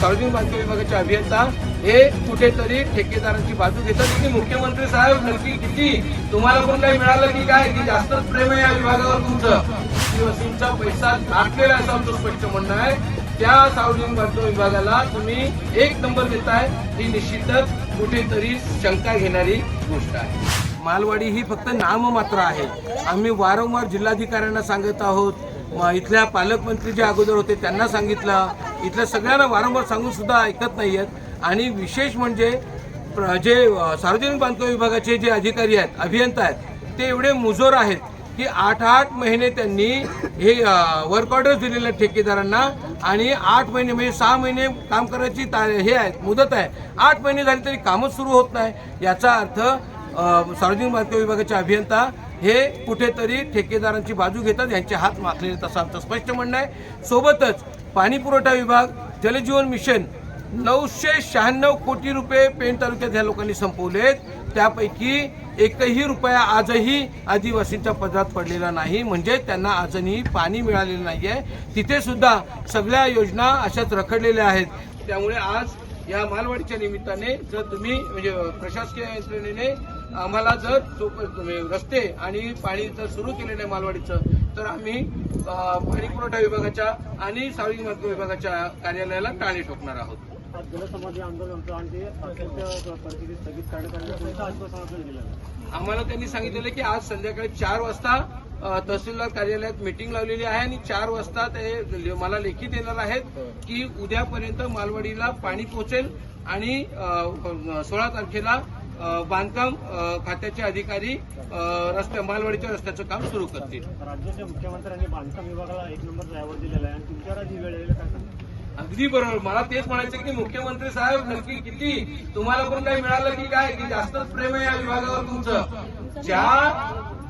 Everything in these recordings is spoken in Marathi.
सार्वजनिक बांधकाम विभागाचे अभियंता हे कुठेतरी ठेकेदारांची बाजू घेतात. की मुख्यमंत्री साहेब नक्की किती? तुम्हाला पण काही मिळालं की काय? की जास्तच प्रेम आहे या विभागावर तुमचं. आदिवासींचा पैसा दाखलेला आहे असं आमचं स्पष्ट म्हणणं आहे. त्या सार्वजनिक बांधकाम विभागाला तुम्ही एक नंबर देताय. ही निश्चितच कुठेतरी शंका घेणारी गोष्ट आहे. मालवाडी ही फक्त नाममात्र आहे. आम्ही वारंवार जिल्हाधिकाऱ्यांना सांगत आहोत. इथल्या पालकमंत्री जे अगोदर होते त्यांना सांगितलं. इथल्या सगळ्यांना वारंवार सांगून सुद्धा ऐकत नाही आहेत आणि विशेष म्हणजे प्र- जे सार्वजनिक बांधकाम विभागाचे जे अधिकारी आहेत अभियंता आहेत ते एवढे मुजोर आहेत की आठ आठ महिने त्यांनी हे वर्क ऑर्डर दिलेले आहेत ठेकेदारांना आणि आठ महिने म्हणजे सहा महिने काम करायची ता हे आहे मुदत आहे. आठ महिने झाले तरी कामच सुरू होत नाही. याचा अर्थ सार्वजनिक बांधकाम विभागाचे अभियंता हे कुठेतरी ठेकेदारांची बाजू घेतात यांचे हात माखलेले तसं आमचं स्पष्ट म्हणणं आहे. सोबतच पाणी पुरवठा विभाग जलजीवन मिशन नऊशे शहाण्णव कोटी रुपये पेण तालुक्यात ह्या लोकांनी संपवलेत त्यापैकी एकही रुपया आजही आदिवासींच्या पदरात पडलेला नाही. म्हणजे त्यांना अजूनही पाणी मिळालेलं नाही आहे तिथे सुद्धा सगळ्या योजना अशाच रखडलेल्या आहेत. त्यामुळे आज या मालवाडीच्या निमित्ताने जर तुम्ही म्हणजे प्रशासकीय यंत्रणेने आम्हाला जर रस्ते आणि पाणी जर सुरू केले नाही मालवाडीचं तर आम्ही पाणी पुरवठा विभागाच्या आणि सार्वजनिक बांधकाम विभागाच्या कार्यालयाला टाळी ठोकणार आहोत? आम्हाला त्यांनी सांगितलेलं की आज संध्याकाळी चार वाजता तहसीलदार कार्यालयात मिटिंग लावलेली आहे आणि चार वाजता ते मला लेखी देणार आहेत की उद्यापर्यंत मालवाडीला पाणी पोहोचेल आणि सोळा तारखेला बांधकाम खात्याचे अधिकारी अ, रस्त्या मालवाडीच्या रस्त्याचं काम सुरू करतील. राज्याच्या मुख्यमंत्र्यांनी बांधकाम विभागाला एक नंबर ड्रायव्हर दिलेला आहे. आणि तुमच्यावर ही वेळ येईल काय? अगदी बरोबर. मला तेच म्हणायचं की मुख्यमंत्री साहेब नक्की किती तुम्हाला पण काही मिळालं की काय? की जास्तच प्रेम आहे या विभागावर तुमचं. ज्या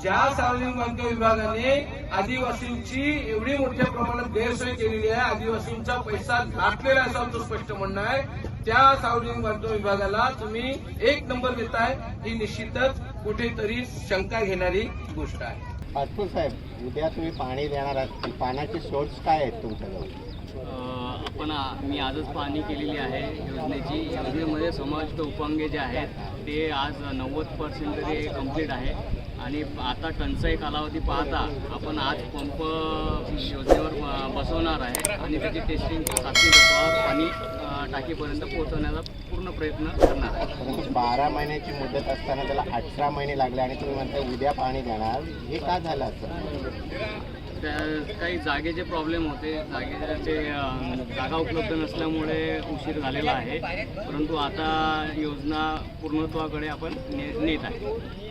ज्या सार्वजनिक बांधकाम विभागाने आदिवासींची एवढी मोठ्या प्रमाणात गैरसोय केलेली आहे आदिवासींचा पैसा लाटलेला असं आमचं स्पष्ट म्हणणं आहे. त्या सार्वजनिक बांधकाम विभागाला तुम्ही एक नंबर देताय ही निश्चितच कुठेतरी शंका घेणारी गोष्ट आहे. पाटपूर साहेब उद्या तुम्ही पाणी देणार आहात. पाण्याचे सोर्स काय आहेत तुमच्याजवळ? आपण मी आजच पाहणी केलेली आहे. योजनेची. योजनेमध्ये समाविष्ट उपंगे जे आहेत ते आज नव्वद पर्सेंट तरी कंप्लीट आहे. आणि आता टंचाई कालावधी पाहता आपण आज पंप योजनेवर बसवणार आहे. आणि त्याची टेस्टिंग चाचणी पाणी टाकीपर्यंत पोहोचवण्याचा पूर्ण प्रयत्न करणार आहे. बारा महिन्याची मुदत असताना त्याला अठरा महिने लागले आणि तुम्ही म्हणता उद्या पाणी देणार. हे का झालं असं? त्या काही जागेचे प्रॉब्लेम होते. जागेचे जागा उपलब्ध नसल्यामुळे उशीर झालेला आहे. परंतु आता योजना पूर्णत्वाकडे आपण ने नेत आहे.